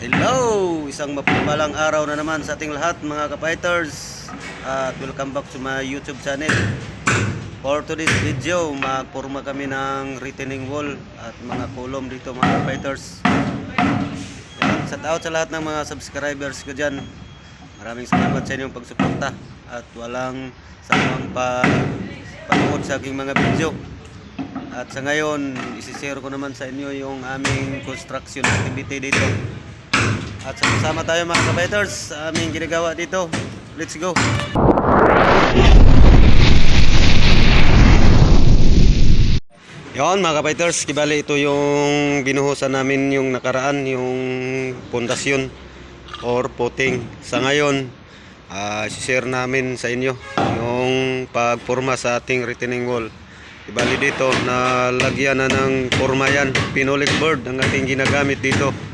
Hello! Isang mapagpalang araw na naman sa ating lahat mga kapighters At welcome back to my YouTube channel. For today's video, magpurma kami ng retaining wall at mga kolom dito mga kapighters Yan, Shout out sa lahat ng mga subscribers ko dyan. Maraming salamat sa inyong pagsuporta At walang samang pa panood sa aking mga video. At sa ngayon, isishare ko naman sa inyo yung aming construction activity dito. At sama tayo mga kabiters sa aming ginagawa dito. Let's go! Yon mga kabiters, kibali ito yung binuhusan namin yung nakaraan, yung pundasyon or puting. Sa ngayon, ah share namin sa inyo yung pagporma sa ating retaining wall. Ibali dito na lagyan na ng forma yan, pinolik board ang ating ginagamit dito.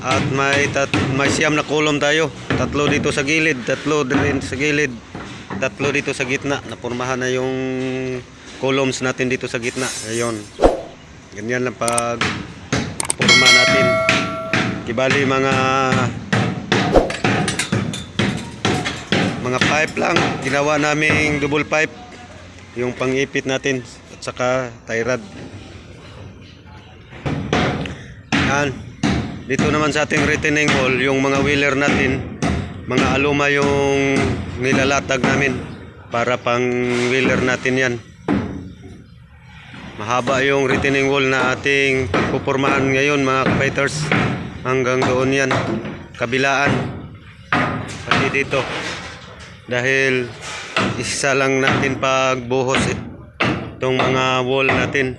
At may tat may siyam na kolom tayo. Tatlo dito sa gilid, tatlo din sa gilid, tatlo dito sa gitna. Napurmahan na yung columns natin dito sa gitna. Ayun. Ganyan lang pag forma natin. Kibali mga mga pipe lang. Ginawa naming double pipe yung pangipit natin at saka tie rod. Yan. Dito naman sa ating retaining wall, yung mga wheeler natin, mga aluma yung nilalatag namin para pang wheeler natin yan. Mahaba yung retaining wall na ating pagpupurmaan ngayon mga fighters. Hanggang doon yan. Kabilaan. Pati dito. Dahil isa lang natin pagbuhos itong mga wall natin.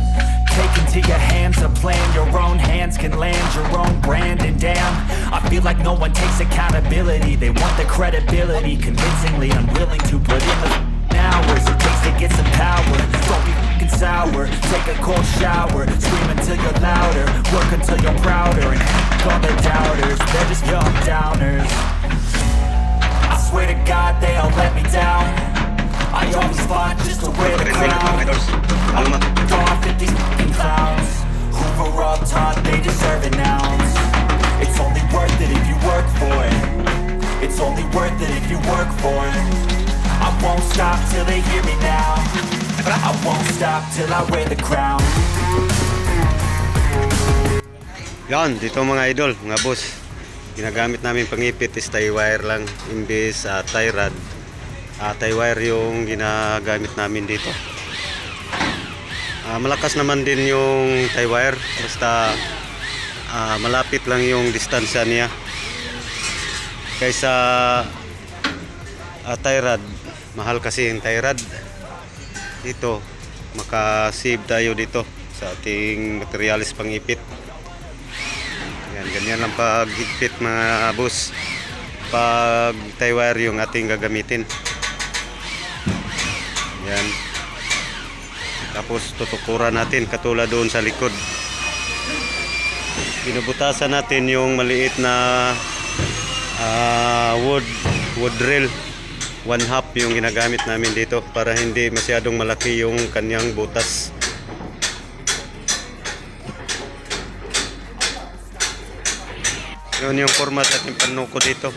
Take into your hands a plan. Your own hands can land your own brand. And damn, I feel like no one takes accountability. They want the credibility. Convincingly unwilling to put in the hours. It takes to get some power. Don't be fing sour. Take a cold shower. Scream until you're louder. Work until you're prouder. And all the doubters. They're just young downers. I swear to God they all let me down I always fought just to wear the Retaining mga crown fighters. Aluma. off at these fucking clowns Who were all taught they deserve an ounce It's only worth it if you work for it It's only worth it if you work for it I won't stop till they hear me now I won't stop till I wear the crown Yan, dito mga idol, mga boss. Ginagamit namin pangipit is tie wire lang imbes sa ah, tie rod. Ah, tie wire yung ginagamit namin dito. Ah, malakas naman din yung tie wire basta ah, malapit lang yung distansya niya. Kaysa ah, tie rod, mahal kasi yung tie rod. Dito, maka-save tayo dito sa ating materialis pangipit. Yan, ganyan lang pag higpit mga boss. Pag tie wire yung ating gagamitin. Yan. Tapos tutukuran natin katulad doon sa likod. Binubutasan natin yung maliit na ah, wood wood drill. One half yung ginagamit namin dito para hindi masyadong malaki yung kanyang butas. Yun yung format at yung panuko dito.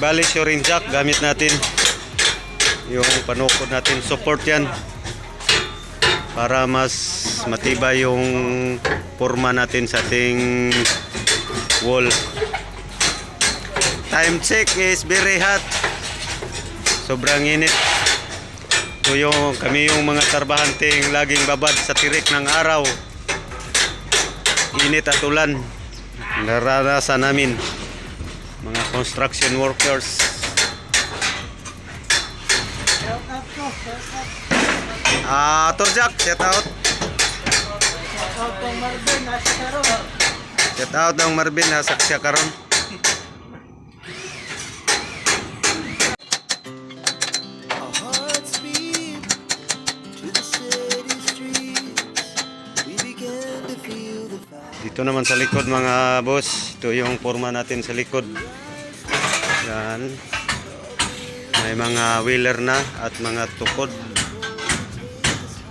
Bali shoring jack gamit natin. Yung panukod natin support yan. Para mas matibay yung forma natin sa ating wall. Time check is very hot. Sobrang init. Ito yung, kami yung mga tarbahanteng laging babad sa tirik ng araw. Init at ulan. Naranasan namin. Construction workers. Ah, Turjak, shout out. Shout out ng Marvin nasa siya karon. Dito naman sa likod mga boss, ito yung forma natin sa likod. Yan. May mga wheeler na at mga tukod.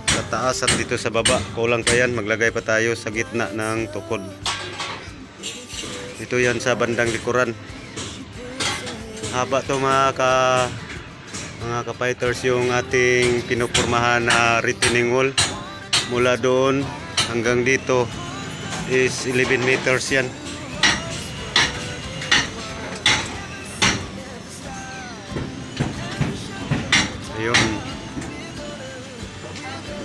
Sa taas at dito sa baba. Kulang pa yan. Maglagay pa tayo sa gitna ng tukod. Dito yan sa bandang likuran. Haba to mga ka mga ka-fighters yung ating pinupurmahan na retaining wall. Mula doon hanggang dito is 11 meters yan.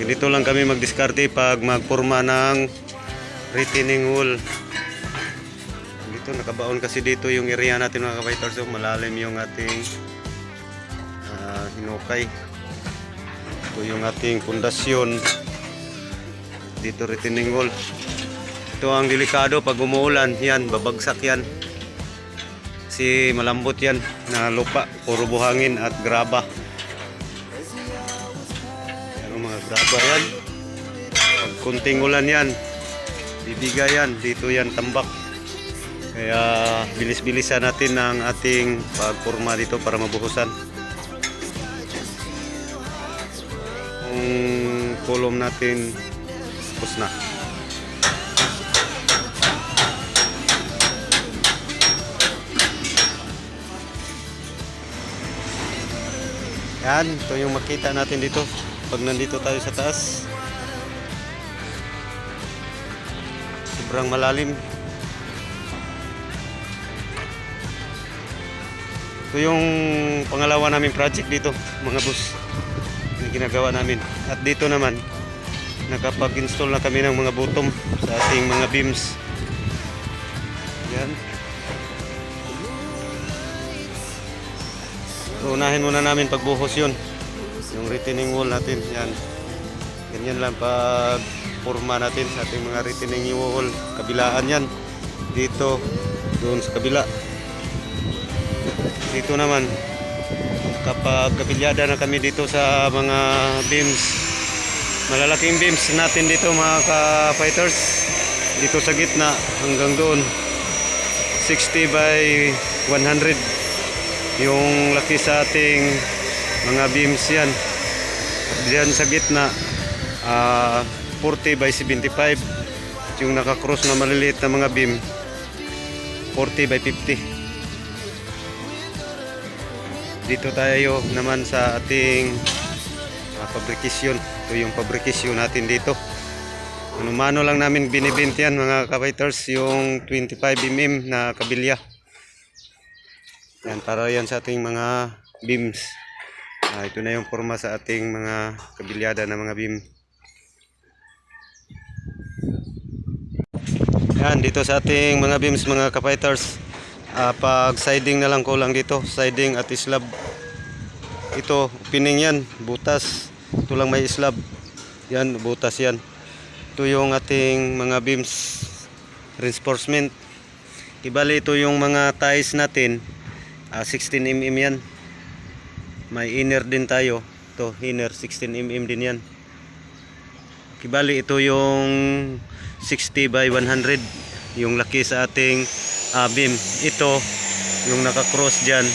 Ganito lang kami magdiskarte pag magporma ng retaining wall. Dito nakabaon kasi dito yung area natin mga kapiters. So, malalim yung ating ah, hinukay. Ito yung ating pundasyon. Dito retaining wall. Ito ang delikado pag umuulan. Yan, babagsak yan. Kasi malambot yan na lupa. Puro buhangin at graba. Graba yan. Pag kunting ulan yan, bibigay yan. Dito yan tambak. Kaya bilis-bilisan natin ang ating pagpurma dito para mabuhusan. Ang kolom natin tapos na. Yan, ito yung makita natin dito pag nandito tayo sa taas. Sobrang malalim. Ito yung pangalawa namin project dito, mga boss. Na ginagawa namin. At dito naman, nakapag-install na kami ng mga bottom sa ating mga beams. Yan. Unahin muna namin pagbuhos yun. Yung retaining wall natin. Yan. Ganyan lang pag forma natin sa ating mga retaining wall. Kabilaan yan. Dito, doon sa kabila. Dito naman, kapag kabilyada na kami dito sa mga beams, malalaking beams natin dito mga ka-fighters. Dito sa gitna hanggang doon. 60 by 100 yung laki sa ating mga beams yan. Diyan sa gitna ah, 40 by 75 yung nakakross na maliliit na mga beam 40 by 50 dito tayo naman sa ating uh, fabrikasyon. Ito yung fabrikasyon natin dito. Ano-mano lang namin binibint yan mga kapiters yung 25mm na kabilya. Yan, para yan sa ating mga beams. Ah, ito na yung forma sa ating mga kabilyada na mga beam. Yan, dito sa ating mga beams, mga kapiters. Ah, pag siding na lang kulang dito, siding at slab. Ito, opening yan, butas. Ito lang may slab. Yan, butas yan. Ito yung ating mga beams reinforcement. Ibali ito yung mga ties natin. Ah, 16 mm yan. May inner din tayo. Ito, inner 16 mm din yan. Kibali ito yung 60 by 100. Yung laki sa ating ah, beam. Ito, yung naka-cross dyan.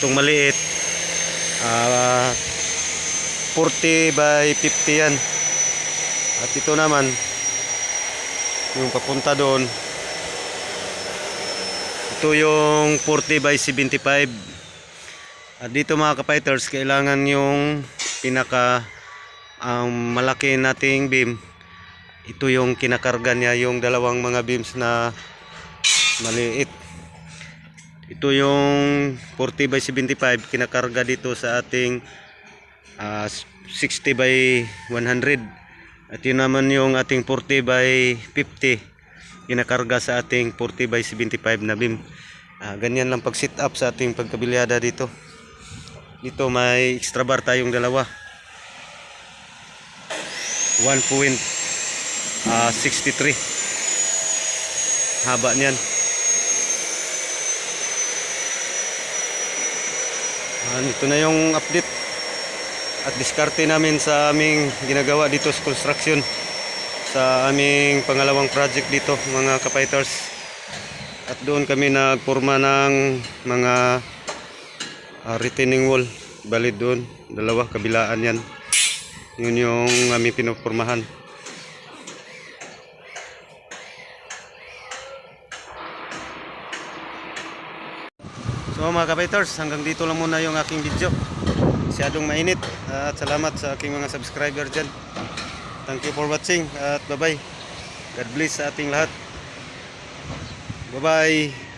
Itong maliit. ah 40 by 50 yan. At ito naman, yung papunta doon, ito yung 40 by 75. At dito mga kapiters, kailangan yung pinaka ang malaki nating beam. Ito yung kinakarga niya yung dalawang mga beams na maliit. Ito yung 40 by 75 kinakarga dito sa ating ah, 60 by 100. At yun naman yung ating 40 by 50 kinakarga sa ating 40 by 75 na beam. Ah, ganyan lang pag sit up sa ating pagkabilyada dito. Dito may extra bar tayong dalawa. 1.63 haba niyan. Ah, ito na yung update at diskarte namin sa aming ginagawa dito sa construction sa aming pangalawang project dito mga kapiters at doon kami nagporma ng mga ah, retaining wall bali doon dalawa kabilaan yan yun yung aming pinupormahan So mga kapiters, hanggang dito lang muna yung aking video. Masyadong mainit at salamat sa aking mga subscriber dyan. Thank you for watching at bye bye. God bless sa ating lahat. Bye bye.